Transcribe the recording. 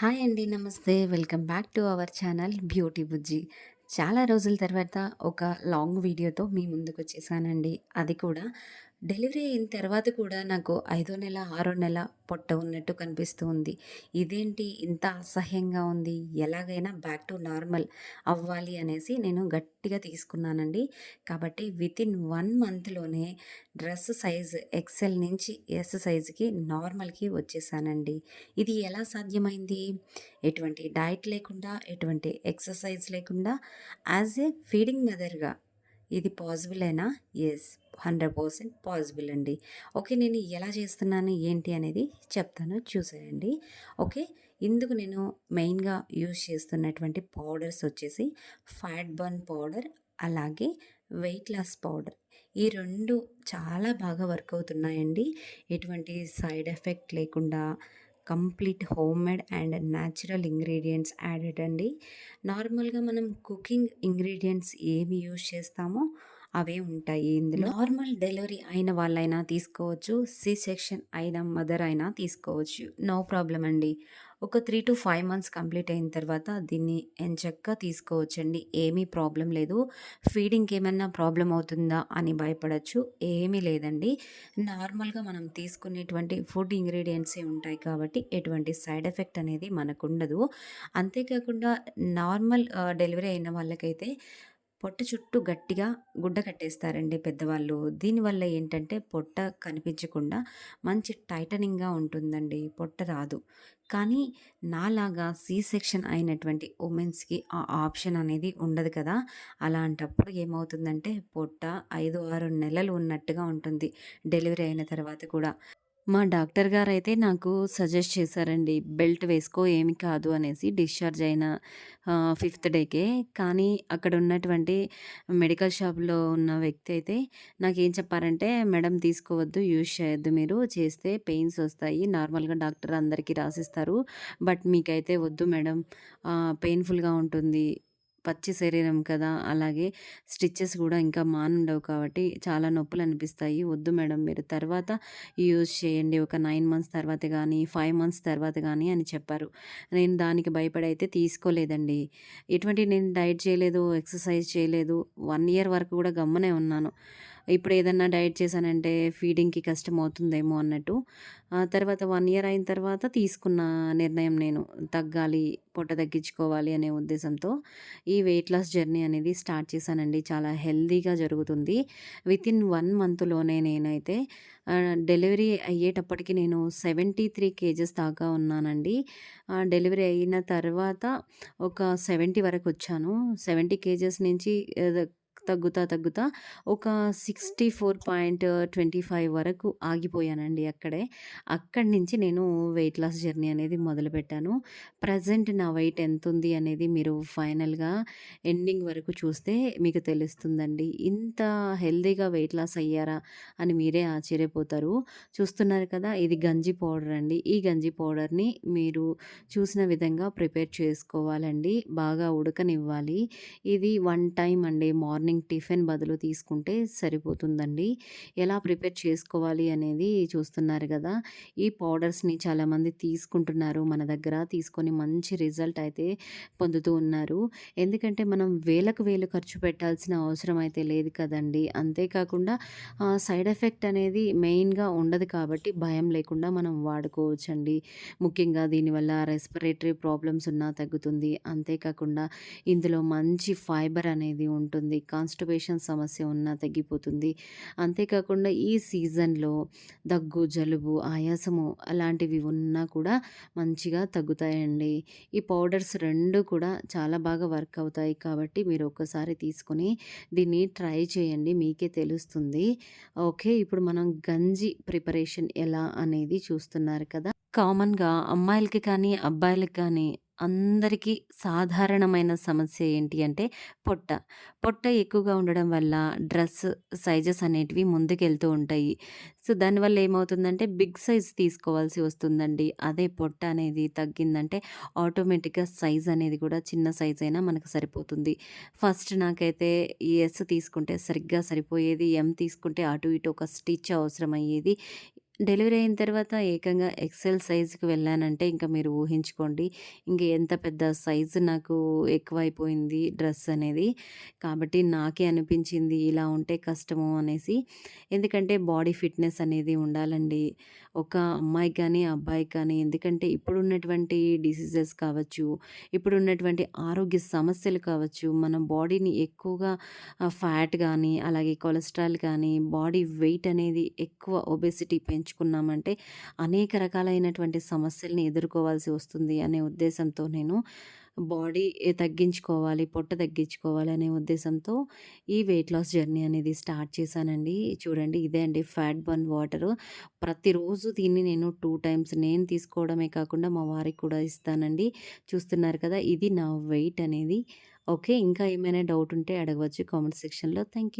Hi అండి. నమస్తే. Welcome back to our channel beauty Bujji. చాలా రోజుల తర్వాత ఒక లాంగ్ వీడియోతో మీ ముందుకొచ్చేసానండి. అది కూడా డెలివరీ అయిన తర్వాత కూడా నాకు ఐదో నెల, ఆరో నెల పొట్ట ఉన్నట్టు కనిపిస్తూ ఉంది. ఇదేంటి ఇంత అసహ్యంగా ఉంది. ఎలాగైనా బ్యాక్ టు నార్మల్ అవ్వాలి అనేసి నేను గట్టిగా తీసుకున్నానండి. కాబట్టి వితిన్ వన్ మంత్‌లోనే డ్రెస్ సైజ్ ఎక్సెల్ నుంచి ఎస్ సైజ్‌కి నార్మల్‌కి వచ్చేసానండి. ఇది ఎలా సాధ్యమైంది? ఎటువంటి డైట్ లేకుండా, ఎటువంటి ఎక్సర్సైజ్ లేకుండా యాజ్ ఏ ఫీడింగ్ మదర్‌గా ఇది పాసిబులేనా? హండ్రెడ్ పర్సెంట్ పాసిబుల్ అండి. ఓకే. నేను ఎలా చేస్తున్నాను, ఏంటి అనేది చెప్తాను చూసేయండి. ఓకే. ఇందుకు నేను మెయిన్‌గా యూజ్ చేస్తున్నటువంటి పౌడర్స్ వచ్చేసి ఫ్యాట్ బర్న్ పౌడర్, అలాగే వెయిట్ లాస్ పౌడర్. ఈ రెండు చాలా బాగా వర్క్ అవుతున్నాయండి. ఎటువంటి సైడ్ ఎఫెక్ట్ లేకుండా complete homemade and natural ingredients added అండి. నార్మల్‌గా మనం కుకింగ్ ఇంగ్రీడియెంట్స్ ఏమి యూజ్ చేస్తామో అవే ఉంటాయి ఇందులో. నార్మల్ డెలివరీ అయిన వాళ్ళైనా తీసుకోవచ్చు. సి సెక్షన్ అయిన మదర్ అయినా తీసుకోవచ్చు. నో ప్రాబ్లం అండి. ఒక 3-5 మంత్స్ కంప్లీట్ అయిన తర్వాత దీన్ని ఎంచక్కా తీసుకోవచ్చండి. ఏమీ ప్రాబ్లం లేదు. ఫీడింగ్‌కి ఏమన్నా ప్రాబ్లం అవుతుందా అని భయపడచ్చు ఏమీ లేదండి. నార్మల్‌గా మనం తీసుకునేటువంటి ఫుడ్ ఇంగ్రీడియంట్సే ఉంటాయి కాబట్టి ఎటువంటి సైడ్ ఎఫెక్ట్ అనేది మనకు ఉండదు అంతేకాకుండా నార్మల్ డెలివరీ అయిన వాళ్ళకైతే పొట్ట చుట్టూ గట్టిగా గుడ్డ కట్టేస్తారండి పెద్దవాళ్ళు. దీనివల్ల ఏంటంటే పొట్ట కనిపించకుండా మంచి టైటనింగ్‌గా ఉంటుందండి. పొట్ట రాదు. కానీ నాలాగా సి సెక్షన్ అయినటువంటి ఉమెన్స్కి ఆ ఆప్షన్ అనేది ఉండదు కదా! అలాంటప్పుడు ఏమవుతుందంటే పొట్ట 5, 6 నెలలు ఉన్నట్టుగా ఉంటుంది. డెలివరీ అయిన తర్వాత కూడా. మా డాక్టర్ గారు అయితే నాకు సజెస్ట్ చేశారండి. బెల్ట్ వేసుకో ఏమి కాదు అనేసి డిశ్చార్జ్ అయిన ఫిఫ్త్ డేకే. కానీ అక్కడ ఉన్నటువంటి మెడికల్ షాప్‌లో ఉన్న వ్యక్తి అయితే నాకేం చెప్పారంటే, "మేడం తీసుకోవద్దు. యూజ్ చేయొద్దు మీరు. చేస్తే పెయిన్స్ వస్తాయి. నార్మల్‌గా డాక్టర్ అందరికీ రాసిస్తారు. బట్ మీకైతే వద్దు మేడం. పెయిన్‌ఫుల్‌గా ఉంటుంది. పచ్చి శరీరం కదా! అలాగే స్టిచ్చెస్ కూడా ఇంకా మానుండవు కాబట్టి చాలా నొప్పులు అనిపిస్తాయి వద్దు మేడం మీరు తర్వాత యూజ్ చేయండి. ఒక నైన్ మంత్స్ తర్వాత కానీ ఫైవ్ మంత్స్ తర్వాత కానీ అని చెప్పారు. నేను దానికి భయపడి అయితే తీసుకోలేదండి. ఎటువంటి నేను డైట్ చేయలేదు, ఎక్సర్సైజ్ చేయలేదు. వన్ ఇయర్ వరకు కూడా గమ్మునే ఉన్నాను. ఇప్పుడు ఏదన్నా డైట్ చేశానంటే ఫీడింగ్‌కి కష్టం అవుతుందేమో అన్నట్టు. ఆ తర్వాత వన్ ఇయర్ అయిన తర్వాత తీసుకున్న నిర్ణయం నేను. తగ్గాలి, పొట్ట తగ్గించుకోవాలి అనే ఉద్దేశంతో ఈ వెయిట్ లాస్ జర్నీ అనేది స్టార్ట్ చేశానండి. చాలా హెల్దీగా జరుగుతుంది. వితిన్ వన్ మంత్‌లోనే నేనైతే డెలివరీ అయ్యేటప్పటికి నేను 73 కేజెస్ దాకా ఉన్నానండి. డెలివరీ అయిన తర్వాత ఒక సెవెంటీ వరకు వచ్చాను సెవెంటీ కేజెస్ నుంచి తగ్గుతా, తగ్గుతా ఒక 64.25 వరకు ఆగిపోయానండి అక్కడే. అక్కడి నుంచి నేను వెయిట్ లాస్ జర్నీ అనేది మొదలుపెట్టాను. ప్రజెంట్ నా వెయిట్ ఎంతుంది అనేది మీరు ఫైనల్‌గా ఎండింగ్ వరకు చూస్తే మీకు తెలుస్తుందండి. ఇంత హెల్దీగా వెయిట్ లాస్ అయ్యారా అని మీరే ఆశ్చర్యపోతారు. చూస్తున్నారు కదా! ఇది గంజి పౌడర్ అండి. ఈ గంజి పౌడర్‌ని మీరు చూసిన విధంగా ప్రిపేర్ చేసుకోవాలండి. బాగా ఉడకనివ్వాలి. ఇది వన్ టైం అండి. మార్నింగ్ టిఫిన్ బదులు తీసుకుంటే సరిపోతుందండి. ఎలా ప్రిపేర్ చేసుకోవాలి అనేది చూస్తున్నారు కదా ఈ పౌడర్స్‌ని చాలామంది తీసుకుంటున్నారు మన దగ్గర. తీసుకొని మంచి రిజల్ట్ అయితే పొందుతూ ఉన్నారు. ఎందుకంటే మనం వేలకు వేలు ఖర్చు పెట్టాల్సిన అవసరం అయితే లేదు కదండీ! అంతేకాకుండా సైడ్ ఎఫెక్ట్ అనేది మెయిన్‌గా ఉండదు కాబట్టి భయం లేకుండా మనం వాడుకోవచ్చండి. ముఖ్యంగా దీనివల్ల రెస్పిరేటరీ ప్రాబ్లమ్స్ ఉన్నా తగ్గుతుంది. అంతేకాకుండా ఇందులో మంచి ఫైబర్ అనేది ఉంటుంది. కాన్‌స్టిపేషన్ సమస్య ఉన్నా తగ్గిపోతుంది. అంతేకాకుండా ఈ సీజన్‌లో దగ్గు, జలుబు, ఆయాసము అలాంటివి ఉన్నా కూడా మంచిగా తగ్గుతాయండి. ఈ పౌడర్స్ రెండు కూడా చాలా బాగా వర్క్ అవుతాయి కాబట్టి మీరు ఒక్కసారి తీసుకొని దీన్ని ట్రై చేయండి. మీకే తెలుస్తుంది. ఓకే. ఇప్పుడు మనం గంజి ప్రిపరేషన్ ఎలా అనేది చూస్తున్నారు కదా! కామన్‌గా అమ్మాయిలకి కానీ, అబ్బాయిలకి కానీ అందరికీ సాధారణమైన సమస్య ఏంటి అంటే పొట్ట. పొట్ట ఎక్కువగా ఉండడం వల్ల డ్రెస్ సైజెస్ అనేటివి ముందుకెళ్తూ ఉంటాయి. సో, దానివల్ల ఏమవుతుందంటే బిగ్ సైజ్ తీసుకోవాల్సి వస్తుందండి. అదే పొట్ట అనేది తగ్గిందంటే ఆటోమేటిక్‌గా సైజ్ అనేది కూడా చిన్న సైజ్ అయినా మనకు సరిపోతుంది. ఫస్ట్ నాకైతే ఈ ఎస్ తీసుకుంటే సరిగ్గా సరిపోయేది. ఎం తీసుకుంటే అటు ఇటు ఒక స్టిచ్ అవసరమయ్యేది. డెలివరీ అయిన తర్వాత ఏకంగా ఎక్సెల్ సైజుకి వెళ్ళానంటే ఇంకా మీరు ఊహించుకోండి. ఇంక ఎంత పెద్ద సైజు నాకు ఎక్కువైపోయింది డ్రెస్ అనేది. కాబట్టి నాకే అనిపించింది ఇలా ఉంటే కష్టము అనేసి. ఎందుకంటే బాడీ ఫిట్‌నెస్ అనేది ఉండాలండి. ఒక అమ్మాయి కానీ, అబ్బాయి కానీ ఎందుకంటే ఇప్పుడున్నటువంటి డిసీజెస్ కావచ్చు, ఇప్పుడున్నటువంటి ఆరోగ్య సమస్యలు కావచ్చు, మన బాడీని ఎక్కువగా ఫ్యాట్ కానీ అలాగే కొలెస్ట్రాల్ కానీ, బాడీ వెయిట్ అనేది ఎక్కువ ఒబెసిటీ పెంచుకున్నామంటే అనేక రకాలైనటువంటి సమస్యల్ని ఎదుర్కోవాల్సి వస్తుంది అనే ఉద్దేశంతో నేను బాడీ తగ్గించుకోవాలి, పొట్ట తగ్గించుకోవాలి అనే ఉద్దేశంతో ఈ వెయిట్ లాస్ జర్నీ అనేది స్టార్ట్ చేశానండి. చూడండి ఇదే అండి ఫ్యాట్ బర్న్ వాటరు. ప్రతిరోజు దీన్ని నేను టూ టైమ్స్ నేను తీసుకోవడమే కాకుండా మా వారికి కూడా ఇస్తానండి. చూస్తున్నారు కదా! ఇది నా వెయిట్ అనేది. ఓకే. ఇంకా ఏమైనా డౌట్ ఉంటే అడగవచ్చు కామెంట్ సెక్షన్‌లో. Thank you.